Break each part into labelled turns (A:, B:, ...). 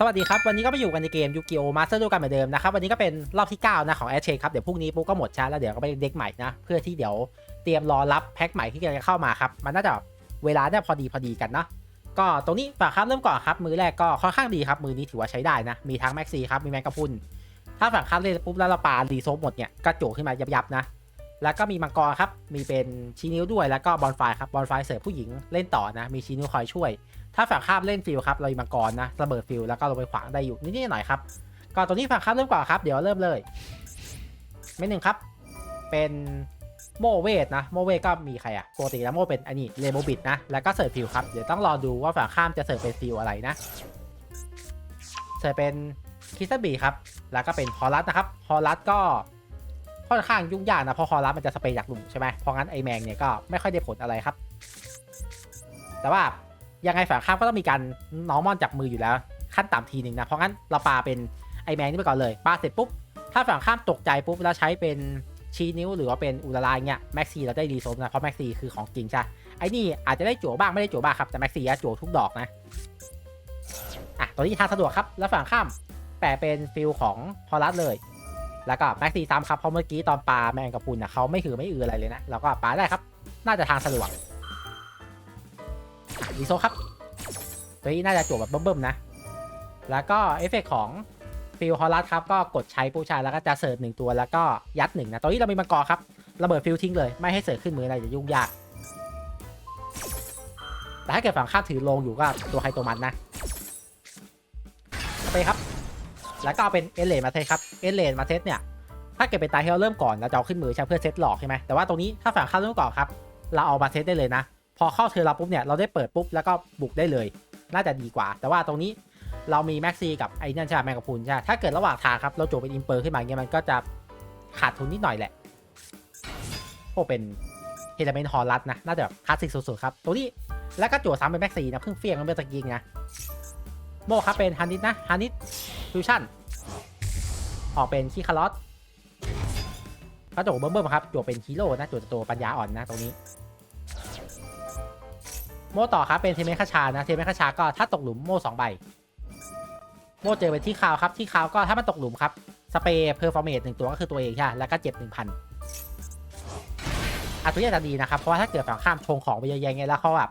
A: สวัสดีครับ วันนี้ก็ไปอยู่กันในเกมยูกิโอมาสเตอร์ดูกันเหมือนเดิมนะครับ วันนี้ก็เป็นรอบที่ 9 นะ ของแอชเชครับ เดี๋ยวพรุ่งนี้ปุ๊บก็หมดชาร์จแล้วเดี๋ยวก็ไปเด็กใหม่นะ เพื่อที่เดี๋ยวเตรียมรอรับแพ็คใหม่ที่กำลังจะเข้ามาครับ มันน่าจะเวลาเนี่ยพอดีพอดีกันเนาะก็ตรงนี้ฝากครับเริ่มก่อนครับ มือแรกก็ค่อนข้างดีครับมือนี้ถือว่าใช้ได้นะมีทั้งแม็กซี่ครับมีแมงกะพุนถ้าฝั่งครับเล่นปุ๊บแล้วเราปารีโซฟหมดเนี่ยก็โจขึ้นมายับๆนะแล้วก็มีมังกรครับ มีเป็นชีนิ้วด้วย แล้วก็บอลไฟครับ บอลไฟเสิร์ฟผู้หญิงเล่นต่อนะ มีชีนิ้วคอยช่วย ถ้าฝั่งข้ามเล่นฟิลครับเรามีมังกรนะระเบิดฟิลแล้วก็ลงไปขวางได้อยู่นิดๆหน่อยครับก็ตัวนี้ฝั่งข้ามเริ่มก่อนครับเดี๋ยวเริ่มเลยเม็ดหนึ่งครับ เป็นโมเวทนะโมเวทก็มีใครอะปกติแล้วโมเป็นอันนี้เลโมบิดนะแล้วก็เสิร์ฟฟิลครับเดี๋ยวต้องรอดูว่าฝั่งข้ามจะเสิร์ฟเป็นฟิลอะไรนะเสิร์ฟเป็นคิสบีครับแล้วก็เป็นฮอลลัสนะครับฮอลลัสก็ค่อนข้างยุ่งยากนะเพราะฮอลลัสมันจะสเปรย์จากหลุมใช่ไหมเพราะงั้นไอแมงเนี่ยก็ไม่ค่อยได้ผลอะไรครับ แต่ว่า ยังไงฝั่งข้ามก็ต้องมีการน้องมอนจากมืออยู่แล้ว ขั้นต่ำทีหนึ่งนะ เพราะงั้นเราปาเป็นไอแมงนี่ไปก่อนเลยปาเสร็จปุ๊บ ถ้าฝั่งข้ามตกใจปุ๊บแล้วใช้เป็นชี้นิ้วหรือว่าเป็นอุลาลายเงี้ยแม็กซี่เราได้รีโซมนะ เพราะแม็กซี่คือของจริงใช่ไอ้นี่อาจจะได้จั่วบ้างไม่ได้จั่วบ้างครับ แต่แม็กซี่จั่วทุกดอกนะอะตัวนี้ทางสะดวกครับ แล้วฝั่งข้ามแปลเป็นฟิลของพอรัสเลย แล้วก็แม็กซี่ตามครับเพราะเมื่อกี้ตอนปลาแมงกะพุนนะเขาไม่หือไม่อืออะไรเลยนะเราก็ปาได้ครับ น่าจะทางสะดวก อีโซครับ ตัวนี้น่าจะจวบแบบเบิ่มๆนะ แล้วก็เอฟเฟกของฟิลฮอลลัสครับ ก็กดใช้ผู้ชาแล้วก็จะเสิร์ฟหนึ่งตัวแล้วก็ยัดหนึ่งนะ ตอนนี้เรามีมังกรครับ ระเบิดฟิลทิ้งเลย ไม่ให้เสิร์ฟขึ้นมืออะไรจะยุ่งยาก แต่ถ้าเกิดฝั่งข้ามถือลงอยู่ก็ตัวใครตัวมันนะไปครับ แล้วก็เป็นเอเลนมาเทสครับ เอเลนมาเทสเนี่ย ถ้าเกิดเป็นตาที่เราเริ่มก่อนเราจะเอาขึ้นมือใช่เพื่อเซตหลอกใช่ไหมแต่ว่าตรงนี้ถ้าฝั่งข้ามเริ่มก่อนครับ เราเอามาเซตได้เลยนะ พอเข้าเทอร์เราปุ๊บเนี่ยเราได้เปิดปุ๊บแล้วก็บุกได้เลย น่าจะดีกว่า แต่ว่าตรงนี้เรามีแม็กซีกับไอ้นั่นใช่ไหมแมงกะพุนใช่ถ้าเกิดระหว่างทางครับเราโจเป็นอิมเปอร์ขึ้นมาเงี้ยมันก็จะขาดทุนนิดหน่อยแหละพวกเป็นเฮลเมนฮอลลัสนะน่าจะแบบคลาสสิกสุดๆครับตัวนี้แล้วก็โจซ้ำเป็นแม็กซีนะเพิ่งเฟี้ยงเมื่อตะกี้นะโมครับเป็นฮันนิสนะฮันนิสฟิวชั่นออกเป็นคีคาร์ลอสก็โจเบิ่มๆครับโจเป็นฮีโร่นะโจตัวปัญญาอ่อนนะตรงนี้ โม่ต่อครับเป็นเทเมคาชานะเทเมคาชาก็ถ้าตกหลุมโม่สองใบ โม่เจอไปที่คาวครับที่คาวก็ถ้ามันตกหลุมครับสเปรย์เพอร์ฟอร์เมตหนึ่งตัวก็คือตัวเองใช่แล้วก็เจ็บหนึ่งพันอะตัวนี้จะดีนะครับเพราะว่าถ้าเกิดฝั่งข้ามชงของไปเยอะๆไงแล้วเขาแบบ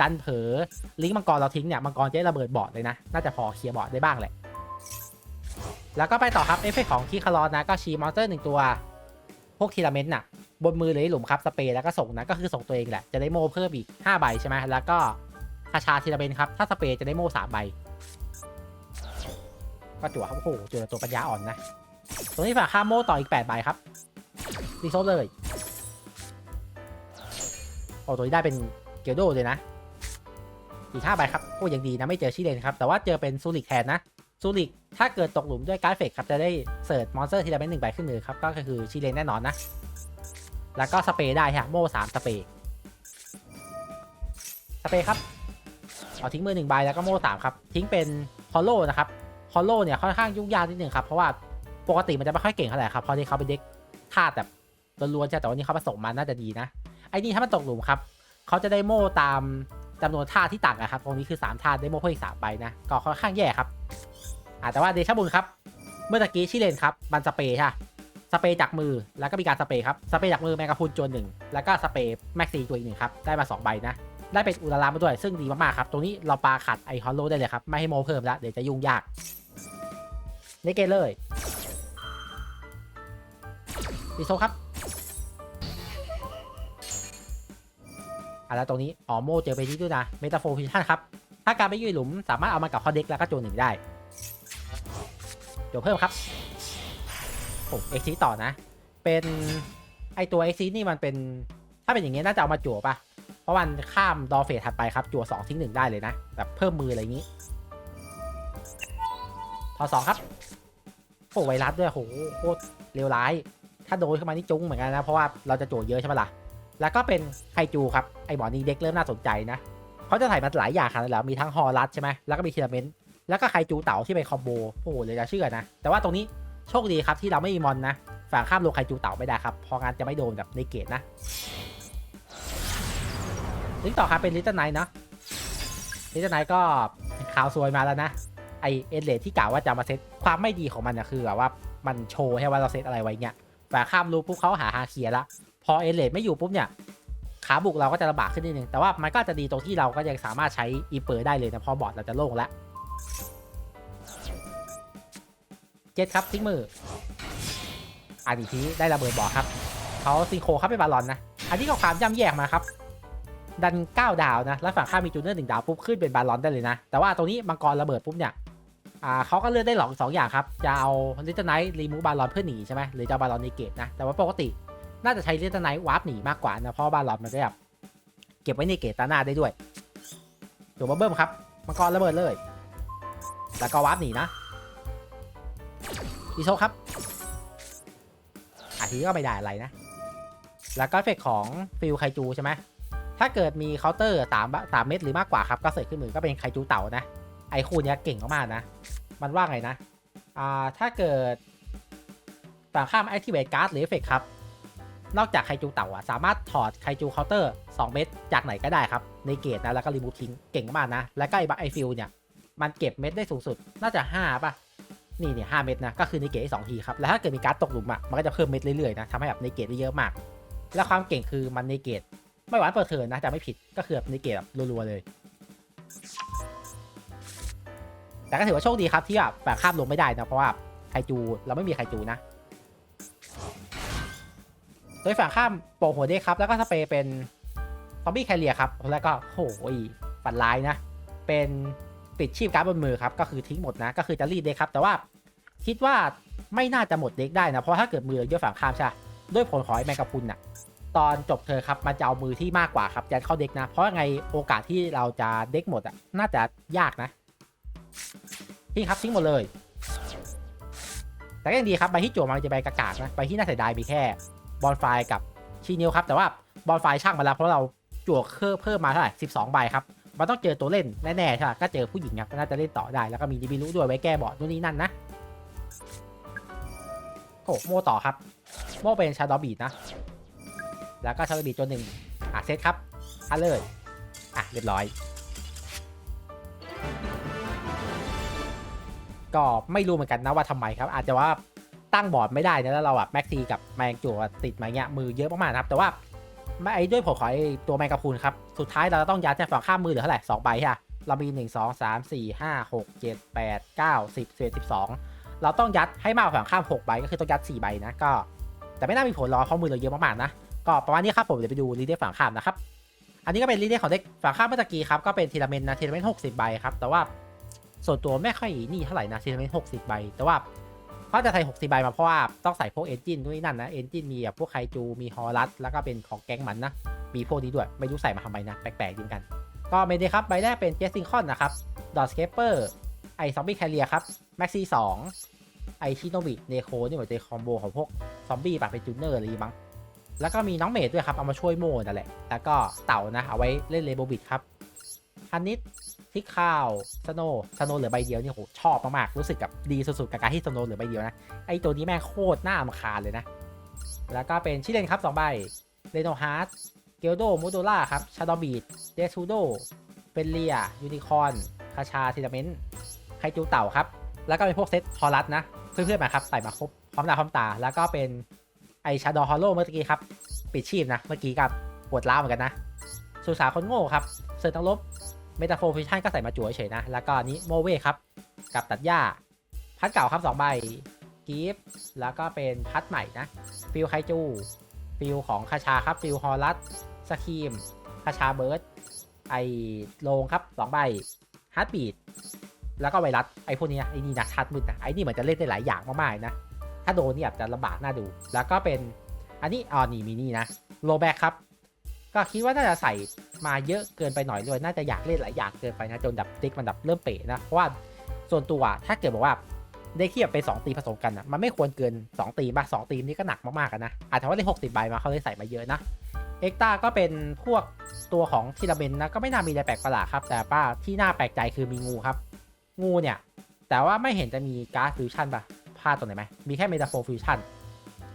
A: ดันเผลอลิงก์มังกรเราทิ้งเนี่ยมังกรจะได้ระเบิดบอร์ดเลยนะน่าจะพอเคลียร์บอร์ดได้บ้างแหละแล้วก็ไปต่อครับเอฟเฟกของคีคารอนนะก็ชีมอนสเตอร์หนึ่งตัว พวกทีละเมนต์น่ะ บนมือเลยหลุมครับสเปรย์แล้วก็ส่งนะก็คือส่งตัวเองแหละจะได้โม่เพิ่มอีก5ใบใช่ไหมแล้วก็คาชาทีละเบนครับถ้าสเปรย์จะได้โม่3ใบก็จั่วครับโอ้โหจั่วตัวปัญญาอ่อนนะตรงนี้ฝากค่าโม่ต่ออีก8ใบครับรีโซลเลยโอ้ตัวนี้ได้เป็นเกลโดเลยนะอีก5ใบครับโอ้ยังดีนะไม่เจอชิเลนครับแต่ว่าเจอเป็นซูริกแทนนะซูริกถ้าเกิดตกหลุมด้วยการ์ดเฟกครับจะได้เสิร์ชมอนสเตอร์ทีละเบนหนึ่งใบขึ้นมือครับก็คือชิเลนแน่นอนนะ แล้วก็สเปรย์ได้ฮะโม่สามสเปรย์สเปรย์ครับ เอาทิ้งมือหนึ่งใบแล้วก็โม่สามครับ ทิ้งเป็นฮอลโลนะครับฮอลโลเนี่ยค่อนข้างยุ่งยากนิดหนึ่งครับ เพราะว่าปกติมันจะไม่ค่อยเก่งเท่าไหร่ครับเพราะที่เขาเป็นเด็กธาตุแบบล้วนๆใช่แต่วันนี้เขาผสมมาน่าจะดีนะไอ้นี่ถ้ามันตกหลุมครับเขาจะได้โม่ตามจำนวนธาตุที่ต่างกันครับตรงนี้คือ3ธาตุได้โม่เพิ่มอีกสามใบนะก็ค่อนข้างแย่ครับอ่าแต่ว่าเดชบุญครับ เมื่อตะกี้ชิเลนครับมันสเปรย์ใช่ สเปรย์จากมือแล้วก็มีการสเปรย์ครับสเปรย์จากมือแมงกะพรุนจวนหนึ่งแล้วก็สเปรย์แม็กซีตัวอีกหนึ่งครับได้มา2ใบนะได้เป็นอุลารามาด้วยซึ่งดีมากๆครับตรงนี้เราปาขัดไอฮอลโลได้เลยครับไม่ให้โมเพิ่มแล้วเดี๋ยวจะยุ่งยากนี่เกเลยดีโซครับอะแล้วตรงนี้อ๋อโมเจอไปที่ด้วยนะเมตาโฟฟิชันครับถ้าการไปยุ่ยหลุมสามารถเอามากับคอเด็กแล้วก็โจนหนึ่งได้โจเพิ่มครับ โอ้เอ็กซีต่อนะ เป็นไอตัวเอ็กซีนี่มันเป็น ถ้าเป็นอย่างงี้น่าจะเอามาจั่วปะเพราะมันข้ามดอเฟสถัดไปครับ จั่วสองทิ้งหนึ่งได้เลยนะ แบบเพิ่มมืออะไรอย่างนี้ทอสองครับโอ้ไวรัสด้วยโหโคตรเลวร้าย ถ้าโดนเข้ามานี่จุ้งเหมือนกันนะ เพราะว่าเราจะจั่วเยอะใช่ไหมล่ะ แล้วก็เป็นไคจูครับ ไอหมอนี้เด็กเริ่มน่าสนใจนะเขาจะถ่ายมาหลายอย่างขนาดแล้ว มีทั้งฮอรัสใช่ไหมแล้วก็มีเทีลเมนต์แล้วก็ไคจูเต่าที่เป็นคอมโบ โอ้โหเลยจะเชื่อนะ แต่ว่าตรงนี้ โชคดีครับที่เราไม่มีมอนนะฝั่งข้ามโลงไคจูเต่าไม่ได้ครับพองานจะไม่โดนแบบในเกตนะลิงต่อครับเป็นลิตเติ้ลไนท์เนาะลิตเติ้ลไนท์ก็ข่าวซวยมาแล้วนะไอเอเลที่กล่าวว่าจะมาเซตความไม่ดีของมันนะคือแบบว่ามันโชว์ให้ว่าเราเซตอะไรไว้เงี้ยแต่ข้ามรูปุ๊บเขาหาฮาเคียละ พอเอเลไม่อยู่ปุ๊บเนี่ยขาบุกเราก็จะลำบากขึ้นนิดนึงแต่ว่ามันก็จะดีตรงที่เราก็ยังสามารถใช้อีเปอร์ได้เลยนะพอบอร์ดเราจะโล่งแล้ว เจ็ดครับทิ้งมืออันนี้ทีได้ระเบิดบอครับเขาซิงโครครับเป็นบาลอนนะ อันนี้ก็ความย่ำแยกมาครับ ดัน 9 ดาวนะ แล้วฝั่งข้ามีจูเนอร์หนึ่งดาวปุ๊บขึ้นเป็นบาลอนได้เลยนะ แต่ว่าตรงนี้มังกรระเบิดปุ๊บเนี่ยอ่าเขาก็เลือกได้หลอกสองอย่างครับ จะเอาลิตเติ้ลไนท์รีมูฟบาลอนเพื่อหนีใช่ไหมหรือจะบาลอนในเกตนะ แต่ว่าปกติน่าจะใช้ลิตเติ้ลไนท์วาร์ปหนีมากกว่านะ เพราะบาลอนมันจะแบบเก็บไว้ในเกตตาหน้าได้ด้วยตัวบับเบิ้มครับ มังกรระเบิดเลย แล้วก็วาร์ปหนีนะ อีโซครับอาทีก็ไม่ได้อะไรนะ แล้วก็เฟกของฟิลไคจูใช่ไหมถ้าเกิดมีเคาน์เตอร์สามสามเม็ดหรือมากกว่าครับก็เสร็จขึ้นมือก็เป็นไคจูเต่านะ ไอคูเนี้ยเก่งมากๆนะ มันว่าไงนะ อ่า ถ้าเกิดฝั่งข้าม activate card หรือ effect ครับ นอกจากไคจูเต่าอะสามารถถอดไคจูเคาน์เตอร์2เม็ดจากไหนก็ได้ครับ ในเกตนะแล้วก็รีมูฟทิ้งเก่งมากนะ แล้วก็ไอบัคไอฟิลเนี่ยมันเก็บเม็ดได้สูงสุดน่าจะ 5 ป่ะ นี่เนี่ยห้าเม็ดนะ ก็คือในเกตได้สองทีครับ แล้วถ้าเกิดมีการ์ดตกหลุมอะ มันก็จะเพิ่มเม็ดเรื่อยๆนะทำให้แบบในเกตได้เยอะมาก และความเก่งคือมันในเกตไม่หวานเปิดเทินนะจะไม่ผิด ก็คือแบบในเกมแบบรัวๆเลย แต่ก็ถือว่าโชคดีครับที่แบบแบบข้ามลงไม่ได้นะ เพราะว่าไคจูเราไม่มีไคจูนะ โดยฝั่งข้ามโปะหัวเด็กครับ แล้วก็สเปรย์เป็นซอมบี้แคเรียครับ แล้วก็โหยฝันร้ายนะ เป็น ปิดชีพการ์ดบนมือครับก็คือทิ้งหมดนะก็คือจะรีดเด็กครับแต่ว่าคิดว่าไม่น่าจะหมดเด็กได้นะ เพราะถ้าเกิดมือเยอะฝั่งข้ามใช่ด้วยผลของไอ้แมงกะพุนน่ะตอนจบเธอครับมันจะเอามือที่มากกว่าครับยัดเข้าเด็กนะ เพราะไงโอกาสที่เราจะเด็กหมดอะน่าจะยากนะทิ้งครับทิ้งหมดเลย แต่ก็ยังดีครับใบที่จั่วมันจะใบกากากนะใบที่น่าเสียดายมีแค่บอลไฟกับชีนิวครับแต่ว่าบอลไฟช่างมาแล้วเพราะเราจั่วเพิ่มเพิ่มมาเท่าไหร่12 ใบครับ มันต้องเจอตัวเล่นแน่ๆใช่ไหมก็เจอผู้หญิงครับก็น่าจะเล่นต่อได้แล้วก็มีดิบิลุด้วยไว้แก้บอร์ดนู่นนี่นั่นนะโอ้โมต่อครับ โมเป็นชาดอบีดนะ แล้วก็ชาร์บีตัวหนึ่งอะเซตครับอันเลยอะเรียบร้อย ก็ไม่รู้เหมือนกันนะว่าทำไมครับ อาจจะว่าตั้งบอร์ดไม่ได้นะแล้วเราแบบแม็กซีกับแมงจัวติดมาเงี้ยมือเยอะมากๆนะครับแต่ว่า ไม่ไอ้ด้วยผลขอไอ้ตัวแมงกะพรุนครับ สุดท้ายเราต้องยัดจากฝั่งข้ามมือเหลือเท่าไหร่สองใบใช่ไหมเรามีหนึ่งสองสามสี่ห้าหกเจ็ดแปดเก้าสิบสิบเอ็ดสิบสองเราต้องยัดให้มากกว่าฝั่งข้ามหกใบก็คือต้องยัดสี่ใบนะก็ แต่ไม่น่ามีผลรอเพราะมือเราเยอะมากๆนะก็ประมาณนี้ครับผมเดี๋ยวไปดูรีเดฝั่งข้ามนะครับอันนี้ก็เป็นรีเดของเด็กฝั่งข้ามเมื่อกี้ครับก็เป็นทีละเมนนะทีละเมนหกสิบใบครับแต่ว่าส่วนตัวไม่ค่อยนี่เท่าไหร่นะทีละเมนหกสิบใบแต่ว่า เขาจะใส่หกสิบใบมาเพราะว่าต้องใส่พวกเอนจินด้วยนั่นนะเอนจินมีแบบพวกไคจูมีฮอรัสแล้วก็เป็นของแก๊งมันนะมีพวกนี้ด้วยไม่รู้ใส่มาทำไมนะแปลกๆดีเหมือนกัน ก็เมนเดครับใบแรกเป็นเจสซิงคอนนะครับดอทสเคปเปอร์ไอซอมบี้แคเรียครับแม็กซี่สองไอชิโนบิเนโคนี่เหมือนจะคอมโบของพวกซอมบี้แบบเป็นจูเนอร์อะไรมั้งแล้วก็มีน้องเมดด้วยครับเอามาช่วยโมนั่นแหละแล้วก็เต่านะเอาไว้เล่นเลโบบิดครับฮันนิด ทิกข้าวสโนสโนเหลือใบเดียวนี่โหชอบมากๆรู้สึกกับดีสุดๆกับการที่สโนเหลือใบเดียวนะไอตัวนี้แม่งโคตรน่ารำคาญเลยนะ แล้วก็เป็นชิเลนครับ2ใบเรโนฮาร์ดเกลโดมูโดล่าครับชาดอบีดเดซูโดเปนเลียยูนิคอนคาชาทีลาเมนไคจูเต่าครับ แล้วก็เป็นพวกเซตฮอรัสนะเพื่อนๆมาครับใส่มาครบพร้อมหน้าพร้อมตา แล้วก็เป็นไอชาดอฮอลโลเมื่อกี้ครับปิดชีพนะ เมื่อกี้กับปวดร้าวเหมือนกันนะ สุสาคนโง่ครับเซอร์ตังลบ เมตาโฟฟิชันก็ใส่มาจั่วเฉยนะ แล้วก็นี้โมเวครับ กับตัดหญ้า พัดเก่าครับ2ใบกีฟแล้วก็เป็นพัดใหม่นะ ฟิลไคจู ฟิลของคาชาครับ ฟิลฮอลัสสคีมคาชาเบิร์ด ไอโลงครับ2ใบฮาร์ดบีดแล้วก็ไวรัสไอพวกนี้นะไอนี่นะทัดมืดนะไอนี่เหมือนจะเล่นได้หลายอย่างมากๆนะ ถ้าโดนนี่อาจจะลำบากน่าดู แล้วก็เป็นอันนี้อ๋อนี่มีนี่นะโลแบกครับ ก็คิดว่าน่าจะใส่มาเยอะเกินไปหน่อยด้วยน่าจะอยากเล่นหลายอย่างเกินไปนะจนดับเด็กมันดับเริ่มเป๋นะเพราะว่าส่วนตัวถ้าเกิดบอกว่าเด็กที่แบบเป็น2ตีผสมกันอะมันไม่ควรเกิน 2 ตีมาสองตีนี่ก็หนักมากๆกันะอาจจะว่าได้หกสิบใบมาเขาเลยใส่มาเยอะนะเอ็กตาก็เป็นพวกตัวของทีละเบนนะก็ไม่น่ามีอะไรแปลกประหลาดครับ แต่ป้าที่น่าแปลกใจคือมีงูครับ งูเนี่ย แต่ว่าไม่เห็นจะมีการฟิวชั่นป่ะพลาดตรงไหนไหมมีแค่เมตาโฟฟิวชั่น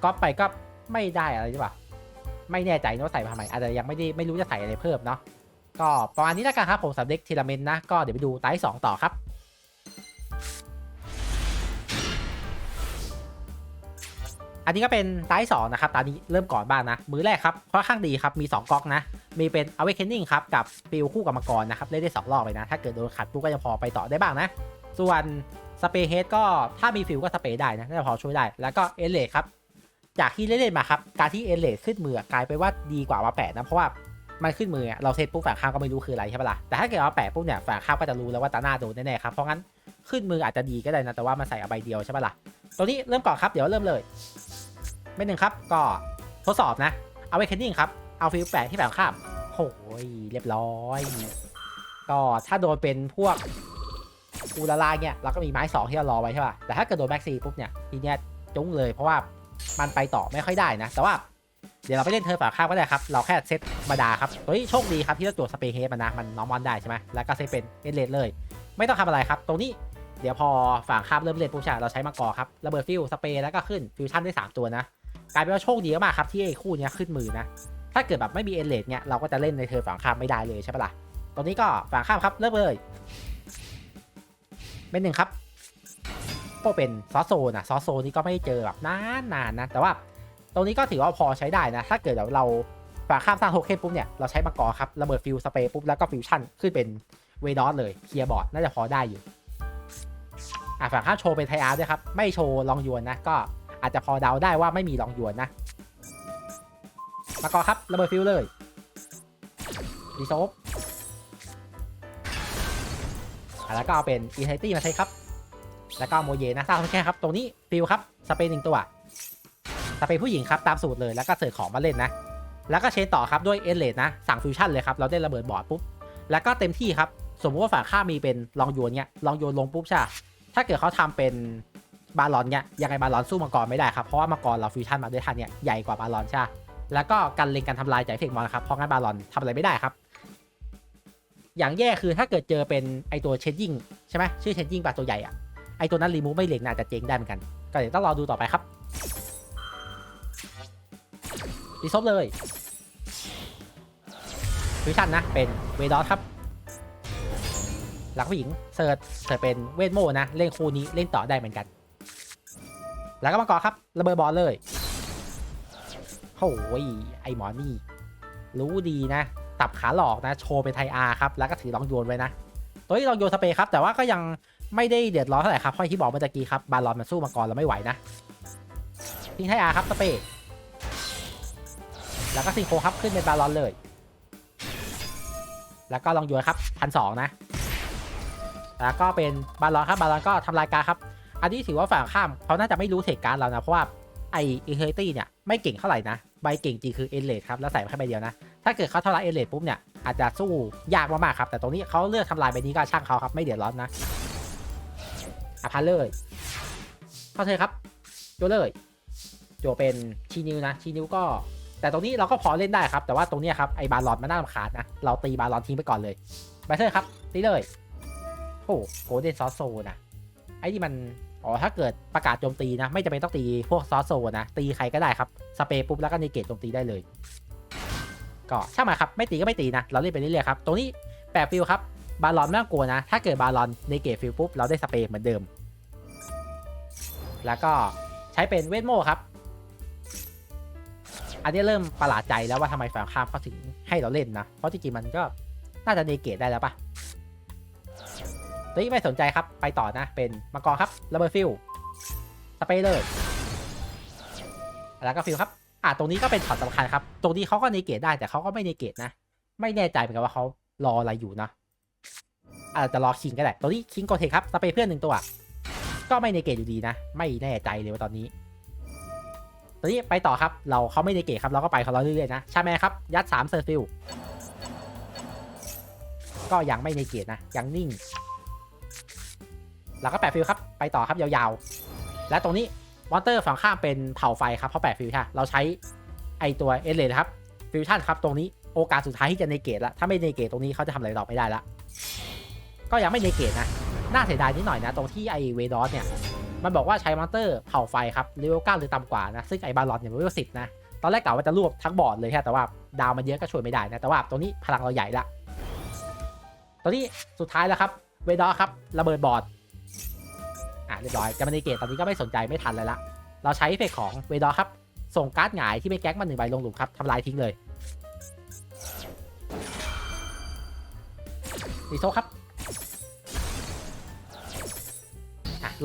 A: ก็ไปก็ไม่ได้อะไรใช่ป่ะ ไม่แน่ใจว่าใส่มาทำไมอาจจะยังไม่ได้ไม่รู้จะใส่อะไรเพิ่มเนาะก็ประมาณนี้แล้วกันครับผมสำเร็จทีละเมนนะก็เดี๋ยวไปดูไตส์สต่อครับอันนี้ก็เป็นไตส์สนะครับตอนนี้เริ่มก่อนบ้างนะ มือแรกครับค่อนข้างดีครับมี 2ก๊อกนะ มีเป็น awakening ครับกับสปิลคู่กับมังกรนะครับเล่นได้ 2 รอบเลยนะ ถ้าเกิดโดนขัดปุ๊บก็จะพอไปต่อได้บ้างนะ ส่วนสเปรย์เฮดก็ถ้ามีฟิวก็สเปรย์ได้นะน่าจะพอช่วยได้แล้วก็เอเลครับ จากที่เล่นๆมาครับ การที่เอเลขึ้นมือกลายไปนว่าดีกว่าว่าแปะนะเพราะว่ามันขึ้นมือเราเซตปุ๊บฝั่งข้ามก็ไม่รู้คืออะไรใช่ปะล่ะแต่ถ้าเกิดว่าแปะปุ๊บเนี่ยฝั่งข้ามก็จะรู้แล้วว่าตาหน้าโดนแน่ๆครับเพราะงั้นขึ้นมืออาจจะดีก็ได้นะแต่ว่ามันใส่เอาใบเดียวใช่ปะล่ะตัวนี้เริ่มก่อนครับเดี๋ยวเริ่มเลยไม่หนึ่งครับก็ทดสอบนะ เอาไว้เคนนิ่งครับเอาฟิลแปะที่แบบข้ามโอ้ยเรียบร้อยก็ถ้าโดนเป็นพวกอูลาลาเนี่ยเราก็มีไม้สองที่เรารอไว้ใช่ป่ะแต่ถ้าเกิดโดนแบ็กซีปุ๊บเนี่ยทีเนี้ยจุ้งเลยเพราะว่า มันไปต่อไม่ค่อยได้นะ แต่ว่าเดี๋ยวเราไปเล่นเธอฝาข้ามก็ได้ครับ เราแค่เซตธรรมดาครับ เฮ้ย โชคดีครับที่เราตรวจสเปรย์เฮดมันนะ มันน้องมอนได้ใช่ไหมแล้วก็เซตเป็นเอเลดเลย ไม่ต้องทำอะไรครับ ตรงนี้เดี๋ยวพอฝั่งข้ามเริ่มเล่นปุ๊บใช่เราใช้มังกรครับ ระเบิดฟิวสเปรย์แล้วก็ขึ้นฟิวชั่นได้สามตัวนะ กลายเป็นว่าโชคดีมากครับที่ไอ้คู่เนี้ยขึ้นมือนะ ถ้าเกิดแบบไม่มีเอเลดเนี่ยเราก็จะเล่นในเธอฝั่งข้ามไม่ได้เลยใช่ปะล่ะ ตรงนี้ก็ฝั่งข้ามครับเริ่มเลยเป็นหนึ่งครับ ก็เป็นซอสโซนะซอสโซนี่ก็ไม่เจอแบบนานๆนนะ แต่ว่าตรงนี้ก็ถือว่าพอใช้ได้นะ ถ้าเกิดเราเราฝั่งข้ามสร้างโทเค็นปุ๊บเนี่ย เราใช้มังกรครับ ระเบิดฟิวสเปรย์ปุ๊บ แล้วก็ฟิวชั่นขึ้นเป็นเวดอสเลยเคลียร์บอร์ดน่าจะพอได้อยู่อะฝั่งข้ามโชว์เป็นไทอาร์ด้วยครับ ไม่โชว์ลองยวนนะ ก็อาจจะพอเดาได้ว่าไม่มีลองยวนนะมากอครับ ระเบิดฟิวเลยดีโซฟอะแล้วก็เอาเป็นอีไทตี้มาใช้ครับ แล้วก็โมเยนะสร้างแค่ครับ ตรงนี้ฟิวครับ สเปนหนึ่งตัว สเปนผู้หญิงครับ ตามสูตรเลย แล้วก็เสิร์ฟของมาเล่นนะ แล้วก็เชนต่อครับด้วยเอเลดนะ สั่งฟิวชั่นเลยครับ เราได้ระเบิดบอร์ดปุ๊บ แล้วก็เต็มที่ครับ สมมติว่าฝั่งข้ามีเป็นลองโยนเนี่ยลองโยนลงปุ๊บใช่ ถ้าเกิดเขาทำเป็นบาลอนเนี่ยยังไงบาลอนสู้มังกรไม่ได้ครับ เพราะว่ามังกรเราฟิวชั่นมาด้วยทันเนี่ยใหญ่กว่าบาลอนใช่ แล้วก็กันเล็งการทำลายจากเฟกมอนครับ เพราะงั้นบาลอนทำอะไรไม่ได้ครับอย่างแย่คือถ้าเกิดเจอเป็นไอตัวเชนยิงใช่ไหมชื่อเชนยิงปลาตัวใหญ่อะ อตัวนั้นรีมูฟไม่เล็งน่าจะเจ๊งได้เหมือนกัน ก็เดี๋ยวต้องรอดูต่อไปครับรีซบเลยฟิวชั่นนะ เป็นเวดอสครับ หลักผู้หญิงเสิร์ชเสิร์ชเป็นเวทโมนะ เล่นคู่นี้เล่นต่อได้เหมือนกัน แล้วก็มังกรครับ ระเบิดบอลเลยโอ้ยไอหมอนี่ รู้ดีนะ ตับขาหลอกนะ โชว์เป็นไทอาร์ครับ แล้วก็ถือลองโยนไว้นะ ตัวนี้ลองโยนสเปรย์ครับ แต่ว่าก็ยัง ไม่ได้เดือดร้อนเท่าไหร่ครับเพราะที่บอกเมื่อกี้ครับบาลอนมันสู้มังกรเราไม่ไหวนะทิ้งไทอาร์ครับสเปรแล้วก็ซิงโครครับขึ้นเป็นบาลอนเลย แล้วก็ลองโยนครับพันสองนะ แล้วก็เป็นบาลอนครับบาลอนก็ทำลายการครับ อันนี้ถือว่าฝั่งข้ามเขาน่าจะไม่รู้เทคการเรานะ เพราะว่าไอเอเฮตี้เนี่ยไม่เก่งเท่าไหร่นะ ใบเก่งจริงคือเอเลดครับ แล้วใส่แค่ใบเดียวนะ ถ้าเกิดเขาทำลายเอเลดปุ๊บเนี่ยอาจจะสู้ยากมากๆครับ แต่ตรงนี้เขาเลือกทำลายใบนี้ก็ช่างเขาครับไม่เดือดร้อนนะ อะพันเลยเข้าเธอครับโจเลยโจเป็นชีนิวนะชีนิวก็ แต่ตรงนี้เราก็พอเล่นได้ครับ แต่ว่าตรงนี้ครับไอบาลอนมันน่ารำคาญนะเราตีบาลอนทิ้งไปก่อนเลยไบเซอร์ครับตีเลยโอ้โกลเด้นซอสโซนะไอ้นี่มันอ๋อถ้าเกิดประกาศโจมตีนะ ไม่จำเป็นต้องตีพวกซอสโซนะ ตีใครก็ได้ครับ สเปรย์ปุ๊บแล้วก็ในเกตโจมตีได้เลย ก็ช่างมาครับ ไม่ตีก็ไม่ตีนะ เราเล่นไปเรื่อยๆครับ ตรงนี้แปดฟิลครับ บาลอนไม่ต้องกลัวนะ ถ้าเกิดบาลอนในเกตฟิลปุ๊บ เราได้สเปรย์เหมือนเดิม แล้วก็ใช้เป็นเวทโมครับ อันนี้เริ่มประหลาดใจแล้วว่าทำไมฝั่งข้ามเขาถึงให้เราเล่นนะ เพราะจริงๆมันก็น่าจะในเกตได้แล้วปะตัวนี้ไม่สนใจครับ ไปต่อนะ เป็นมังกรครับระเบิดฟิลสเปรย์เลย แล้วก็ฟิลครับ อะตรงนี้ก็เป็นช็อตสำคัญครับ ตรงนี้เขาก็เนเกตได้แต่เขาก็ไม่เนเกตนะ ไม่แน่ใจเหมือนกันว่าเขารออะไรอยู่นะ อาจจะรอคิงก็ได้ ตัวนี้คิงโกเทครับสเปเพื่อนหนึ่งตัว ก็ไม่เนเกตอยู่ดีนะ ไม่แน่ใจเลยว่าตอนนี้ ตัวนี้ไปต่อครับ เราเขาไม่เนเกตครับ เราก็ไปเของเราเรื่อยๆนะ ชาแมนครับ ยัดสามเซอร์ฟิลก็ยังไม่เนเกตนะ ยังนิ่งแล้วก็แปะฟิลครับ ไปต่อครับยาวๆ และตรงนี้มอนเตอร์ฝั่งข้ามเป็นเผาไฟครับ เพราะแปะฟิลใช่เราใช้ไอตัวเอเลนครับ ฟิวชั่นครับ ตรงนี้โอกาสสุดท้ายที่จะเนเกตละถ้าไม่เนเกตตรงนี้เขาจะทำอะไรต่อไม่ได้ละ ก็ยังไม่เนเกตนะ น่าเสียดายนิดหน่อยนะ ตรงที่ไอเวดอสเนี่ย มันบอกว่าใช้มอนเตอร์เผาไฟครับเลเวลเก้าหรือต่ำกว่านะ ซึ่งไอบาลอนเนี่ยเลเวลสิบนะ ตอนแรกกะว่าจะรวบทั้งบอร์ดเลยแค่แต่ว่าดาวมันเยอะก็ช่วยไม่ได้นะ แต่ว่าตรงนี้พลังเราใหญ่ละตอนนี้สุดท้ายแล้วครับเวดอสครับระเบิดบอร์ดอะเรียบร้อยจะมาในเกตตอนนี้ก็ไม่สนใจไม่ทันเลยละ เราใช้เฟกของเวดอครับส่งการ์ดหงายที่ไม่แก๊กมาหนึ่งใบลงหลุมครับทำลายทิ้งเลยดีโซครับ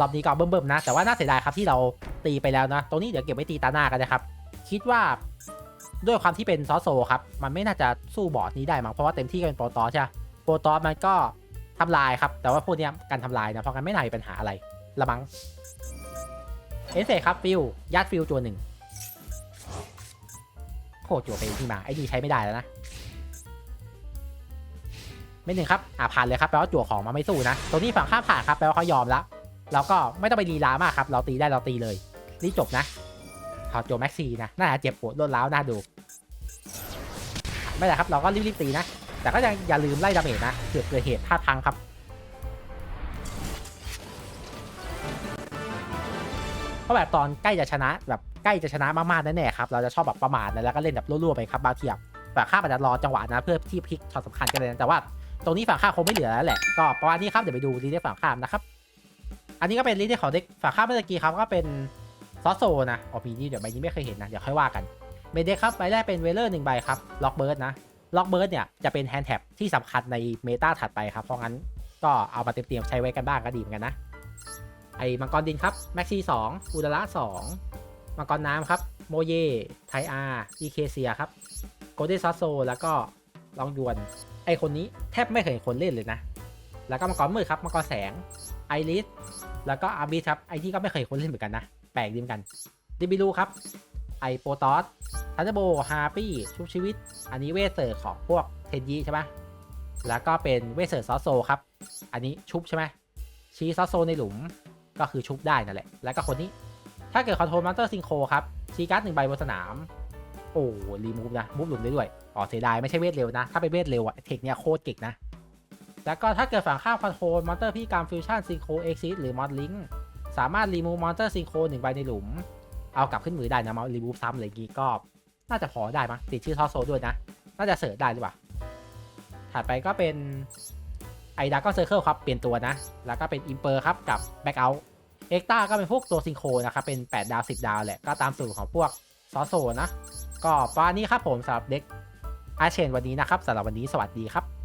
A: รอบนี้ก็เบิ่มๆนะ แต่ว่าน่าเสียดายครับที่เราตีไปแล้วนะ ตรงนี้เดี๋ยวเก็บไว้ตีตาหน้ากันนะครับ คิดว่าด้วยความที่เป็นซอสโซครับ มันไม่น่าจะสู้บอร์ดนี้ได้มั้งเพราะว่าเต็มที่ก็เป็นโปรตอสใช่ไหมโปรตอสมันก็ทำลายครับ แต่ว่าพวกนี้การทำลายนะ เพราะงั้นไม่น่ามีปัญหาอะไรละมั้งเอเซครับฟิลยัดฟิลตัวหนึ่งโคจัวไปที่มาไอ้นี่ใช้ไม่ได้แล้วนะไม่หนึ่งครับ อ่าผ่านเลยครับแปลว่าจั่วของมาไม่สู้นะตรงนี้ฝั่งข้ามผ่านครับแปลว่าเขายอมแล้ว เราก็ไม่ต้องไปรีลามากครับ เราตีได้เราตีเลยนี่จบนะเขาจั่วแม็กซี่นะน่าจะเจ็บปวดรวดร้าวน่าดู ไม่เป็นไรครับ เราก็รีบๆตีนะ แต่ก็ยังอย่าลืมไล่ดาเมจนะเกิดเกิดเหตุพลาดพลังครับเพราะแบบตอนใกล้จะชนะแบบใกล้จะชนะมากๆแน่ๆครับเราจะชอบแบบประมาทนะแล้วก็เล่นแบบรั่วๆไปครับบางทีแบบฝั่งข้ามอาจจะรอจังหวะนะเพื่อที่พลิกช็อตสำคัญกันเลยนะแต่ว่าตรงนี้ฝั่งข้ามคงไม่เหลือแล้วแหละก็ประมาณนี้ครับเดี๋ยวไปดูรีเดฝั่งข้ามนะครับ อันนี้ก็เป็นรีเด็กของเด็กฝั่งข้ามเมื่อกี้ครับก็เป็นซอสโซนะอ๋อปีนี้เดี๋ยวใบนี้ไม่เคยเห็นนะเดี๋ยวค่อยว่ากันเมเด็กครับใบแรกเป็นเวเลอร์หนึ่งใบครับล็อกเบิร์ดนะล็อกเบิร์ดเนี่ยจะเป็นแฮนด์แท็บที่สำคัญในเมตาถัดไปครับ เพราะงั้นก็เอามาเตรียมๆใช้ไว้กันบ้างก็ดีเหมือนกันนะ ไอ้มังกรดินครับแม็กซี่สองอุดระสองมังกรน้ำครับโมเยไทอาร์อีเคเซียครับโกลเด้ซัสโซแล้วก็ลองยวนไอคนนี้แทบไม่เคยเห็นคนเล่นเลยนะ แล้วก็มังกรมืดครับมังกรแสง ไอริสแล้วก็อาร์บิสครับ ไอที่ก็ไม่เคยเห็นเล่นเหมือนกันนะ แปลกดีเหมือนกันดิบิลูครับไอโปตอสทันเดโบฮาร์ปี้ชุบชีวิต อันนี้เวสเซอร์ของพวกเทนยีใช่ไหมแล้วก็เป็นเวสเซอร์ซอสโซครับ อันนี้ชุบใช่ไหมชีซอสโซในหลุมก็คือชุบได้นั่นแหละ แล้วก็คนนี้ ถ้าเกิดคอนโทรลมอนเตอร์ซิงโคครับ ชีการ์ดหนึ่งใบบนสนาม โอ้รีมูฟนะ มูฟหลุมได้ด้วย อ๋อเสียดายไม่ใช่เวทเร็วนะ ถ้าเป็นเวทเร็วอะเทคเนี่ยโคตรเก่งนะ แล้วก็ถ้าเกิดฝั่งข้ามคอนโทรลมอนเตอร์พี่การฟิวชั่นซิงโคเอ็กซิสหรือมอดลิงสามารถรีมูฟมอนเตอร์ซิงโคหนึ่งใบในหลุม เอากลับขึ้นมือได้นะมารีมูฟซ้ำอะไรอย่างงี้ก็ น่าจะพอได้มั้งติดชื่อทอโซด้วยนะ น่าจะเสิร์ชได้หรือเปล่า ถัดไปก็เป็นไอดาก็เซอร์เคิลครับ เปลี่ยนตัวนะ แล้วก็เป็นอิมเปอร์ครับกับแบ็กเอาเอ็กตาก็เป็นพวกตัวซิงโครนะครับ เป็น 8 ดาว 10 ดาวแหละ ก็ตามสูตรของพวกซอโซนะ ก็ประมาณนี้ครับผมสำหรับเด็กอาเชนวันนี้นะครับสำหรับวันนี้สวัสดีครับ